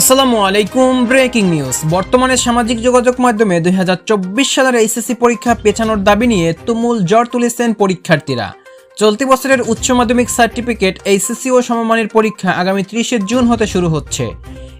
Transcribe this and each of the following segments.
আসসালামু আলাইকুম, breaking news. বর্তমানে সামাজিক যোগাযোগ মাধ্যমে দুই সালের এইচএসসি পরীক্ষা পেছানোর দাবি নিয়ে তুমুল জ্বর তুলেছেন পরীক্ষার্থীরা। চলতি বছরের উচ্চ মাধ্যমিক সার্টিফিকেট এইচএসসি ও সমমানের পরীক্ষা আগামী ত্রিশে জুন হতে শুরু হচ্ছে।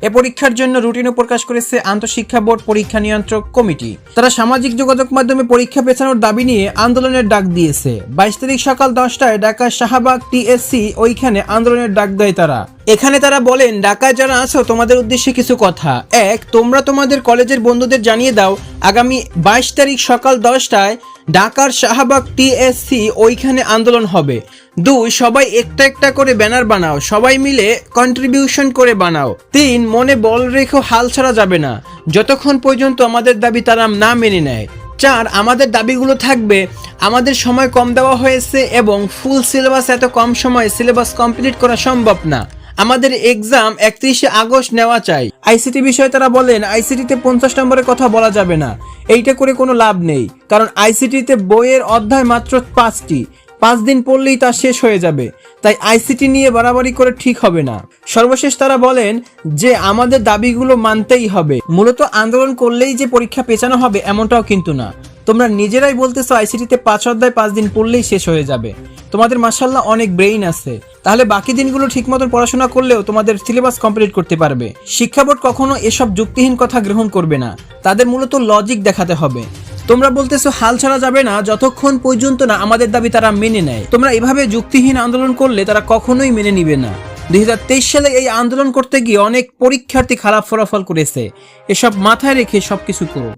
এ পরীক্ষার জন্য রুটিনও প্রকাশ করেছে আন্তঃশিক্ষা বোর্ড পরীক্ষা নিয়ন্ত্রক কমিটি। তারা সামাজিক যোগাযোগ মাধ্যমে পরীক্ষা পেছানোর দাবি নিয়ে আন্দোলনের ডাক দিয়েছে। বাইশ তারিখ সকাল দশটায় ঢাকা শাহবাগ টিএসসি ওইখানে আন্দোলনের ডাক দেয় তারা। এখানে তারা বলেন ঢাকায় যারা আছো, তোমাদের উদ্দেশ্যে কিছু কথা। এক, তোমরা তোমাদের কলেজের বন্ধুদের জানিয়ে দাও, আগামী বাইশ তারিখ সকাল দশটায় ঢাকার শাহবাগ টিএসসি ওইখানে আন্দোলন হবে। দুই, সবাই একটা একটা করে ব্যানার বানাও, সবাই মিলে কন্ট্রিবিউশন করে বানাও। তিন, মনে বল রেখো হাল ছাড়া যাবে না। যতক্ষণ পর্যন্ত আমাদের দাবি তারা না মেনে নেয়। চার, আমাদের দাবিগুলো থাকবে, আমাদের সময় কম দেওয়া হয়েছে এবং ফুল সিলেবাস এত কম সময়ে সিলেবাস কমপ্লিট করা সম্ভব না। আমাদের এক্সাম একত্রিশে আগস্ট নেওয়া চাই। আইসিটি বিষয়ে তারা বলেন আইসিটিতে পঞ্চাশ নম্বরের কথা বলা যাবে না। এইটা করে কোনো লাভ নেই, কারণ আইসিটিতে বইয়ের অধ্যায় মাত্র পাঁচটি। পাঁচ দিন পড়লেই তা শেষ হয়ে যাবে, তাই আইসিটি নিয়ে বাড়াবাড়ি করে ঠিক হবে না। সর্বশেষ তারা বলেন যে আমাদের দাবিগুলো মানতেই হবে। মূলত আন্দোলন করলেই যে পরীক্ষা পেছানো হবে এমনটাও কিন্তু না। তোমরা নিজেরাই বলতেছো আইসিটিতে পাঁচ অধ্যায় পাঁচ দিন পড়লেই শেষ হয়ে যাবে। তোমাদের মাসাল্লাহ অনেক ব্রেইন আছে। তাহলে বাকি দিনগুলো ঠিক মতন পড়াশোনা করলেও তোমাদের সিলেবাস কমপ্লিট করতে পারবে। শিক্ষা বোর্ড কখনো এসব যুক্তিহীন কথা গ্রহণ করবে না। তাদের মূলত লজিক দেখাতে হবে। তোমরা বলতেছো, হাল ছাড়া যাবে না, যতক্ষণ পর্যন্ত না আমাদের দাবি তারা মেনে নেয়। তোমরা এভাবে যুক্তিহীন আন্দোলন করলে তারা কখনোই মেনে নিবে না। দুই হাজার তেইশ সালে এই আন্দোলন করতে গিয়ে অনেক পরীক্ষার্থী খারাপ ফলাফল করেছে। এসব মাথায় রেখে সবকিছু করো।